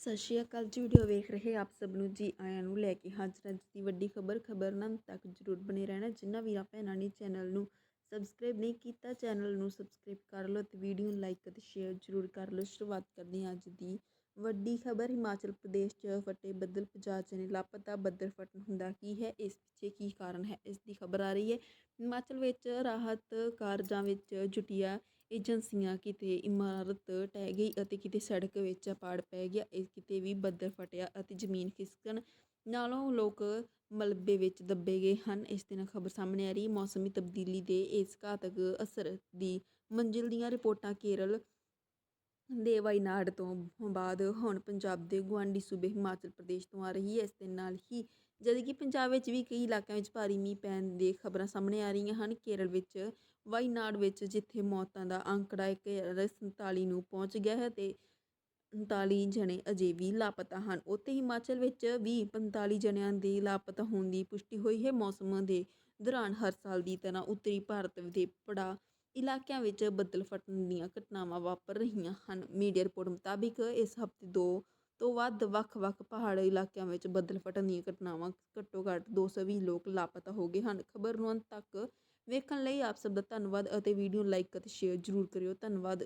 ਸਤਿ ਸ਼੍ਰੀ ਅਕਾਲ ਜੀ ਵੀਡੀਓ ਵੇਖ ਰਹੇ ਆਪ ਸਭ ਨੂੰ ਜੀ, ਆਇਆਂ ਨੂੰ ਲੈ ਕੇ ਹਾਜ਼ਰ ਅੱਜ ਦੀ ਵੱਡੀ ਖਬਰ ਖਬਰ ਤੱਕ ਜਰੂਰ ਬਣੇ ਰਹਿਣਾ ਜਿਨ੍ਹਾਂ ਵੀਰਾਂ, ਭੈਣਾਂ ਨੇ ਚੈਨਲ ਨੂੰ ਸਬਸਕ੍ਰਾਈਬ ਨਹੀਂ ਕੀਤਾ ਚੈਨਲ ਨੂੰ ਸਬਸਕ੍ਰਾਈਬ ਕਰ ਲਓ ਤੇ ਵੀਡੀਓ ਨੂੰ ਲਾਈਕ ਅਤੇ ਸ਼ੇਅਰ ਜਰੂਰ ਕਰ ਲਓ। ਸ਼ੁਰੂਆਤ ਕਰਦੇ ਹਾਂ ਅੱਜ ਦੀ ਵੱਡੀ ਖਬਰ ਹਿਮਾਚਲ ਪ੍ਰਦੇਸ਼ 'ਚ ਫਟੇ ਬੱਦਲ ਪੰਜਾਬ 'ਚ ਨੇ। ਲਾਪਤਾ ਬੱਦਲ ਫਟਣ ਹੁੰਦਾ ਕੀ ਹੈ? ਇਸ ਪਿੱਛੇ ਕੀ ਕਾਰਨ ਹੈ? ਇਸ ਦੀ ਖਬਰ ਆ ਰਹੀ ਹੈ। ਹਿਮਾਚਲ ਵਿੱਚ ਰਾਹਤ ਕਾਰਜਾਂ ਵਿੱਚ ਜੁਟੀਆਂ ਏਜੰਸੀਆਂ, ਕਿਤੇ ਇਮਾਰਤ ਟਹਿ ਗਈ ਅਤੇ ਕਿਤੇ ਸੜਕ ਵਿੱਚ ਪਾੜ ਪੈ ਗਿਆ। ਇਸ ਕਿਤੇ ਵੀ ਬੱਦਲ ਫਟਿਆ ਅਤੇ ਜ਼ਮੀਨ ਖਿਸਕਣ ਨਾਲੋਂ ਲੋਕ ਮਲਬੇ ਵਿੱਚ ਦੱਬੇ ਗਏ ਹਨ। ਇਸ ਦਿਨ ਖਬਰ ਸਾਹਮਣੇ ਆ ਰਹੀ ਮੌਸਮੀ ਤਬਦੀਲੀ ਦੇ ਇਸ ਘਾਤਕ ਅਸਰ ਦੀ ਮੰਜ਼ਿਲ ਦੀਆਂ ਰਿਪੋਰਟਾਂ, ਕੇਰਲ ਦੇ ਵਾਇਨਾਡ ਤੋਂ ਬਾਅਦ ਹੁਣ ਪੰਜਾਬ ਦੇ ਗੁਆਂਢੀ ਸੂਬੇ ਹਿਮਾਚਲ ਪ੍ਰਦੇਸ਼ ਤੋਂ ਆ ਰਹੀ ਹੈ। ਇਸ ਦੇ ਨਾਲ ਹੀ ਜਦ ਕਿ ਪੰਜਾਬ ਵਿੱਚ ਵੀ ਕਈ ਇਲਾਕਿਆਂ ਵਿੱਚ ਭਾਰੀ ਮੀਂਹ ਪੈਣ ਦੇ ਖਬਰਾਂ ਸਾਹਮਣੇ ਆ ਰਹੀਆਂ ਹਨ। ਕੇਰਲ ਵਿੱਚ ਵਾਇਨਾਡ ਵਿੱਚ ਜਿੱਥੇ ਮੌਤਾਂ ਦਾ ਅੰਕੜਾ ਇੱਕ ਹਜ਼ਾਰ ਸੰਤਾਲੀ ਨੂੰ ਪਹੁੰਚ ਗਿਆ ਹੈ ਤੇ 39 ਜਣੇ ਅਜੇ ਵੀ ਲਾਪਤਾ ਹਨ। ਉੱਥੇ ਹਿਮਾਚਲ ਵਿੱਚ ਵੀ 45 ਜਣਿਆਂ ਦੇ ਲਾਪਤਾ ਹੋਣ ਦੀ ਪੁਸ਼ਟੀ ਹੋਈ ਹੈ। ਮੌਸਮ ਦੇ ਦੌਰਾਨ ਹਰ ਸਾਲ ਦੀ ਤਰ੍ਹਾਂ ਉੱਤਰੀ ਭਾਰਤ ਦੇ ਪੜਾ ਇਲਾਕਿਆਂ ਵਿੱਚ ਬੱਦਲ ਫਟਣ ਦੀਆਂ ਘਟਨਾਵਾਂ ਵਾਪਰ ਰਹੀਆਂ ਹਨ। ਮੀਡੀਆ ਰਿਪੋਰਟ ਮੁਤਾਬਿਕ ਇਸ ਹਫ਼ਤੇ ਦੋ ਤੋਂ ਵੱਧ ਵੱਖ-ਵੱਖ ਪਹਾੜੀ ਇਲਾਕਿਆਂ ਵਿੱਚ ਬੱਦਲ ਫਟਣ ਦੀਆਂ ਘਟਨਾਵਾਂ ਘੱਟੋ ਘੱਟ 220 ਲੋਕ ਲਾਪਤਾ ਹੋ ਗਏ ਹਨ। ਖਬਰ ਨੂੰ ਅੰਤ ਤੱਕ ਵੇਖਣ ਲਈ ਆਪ ਸਭ ਦਾ ਧੰਨਵਾਦ ਅਤੇ ਵੀਡੀਓ ਲਾਈਕ ਅਤੇ ਸ਼ੇਅਰ ਜ਼ਰੂਰ ਕਰਿਓ। ਧੰਨਵਾਦ।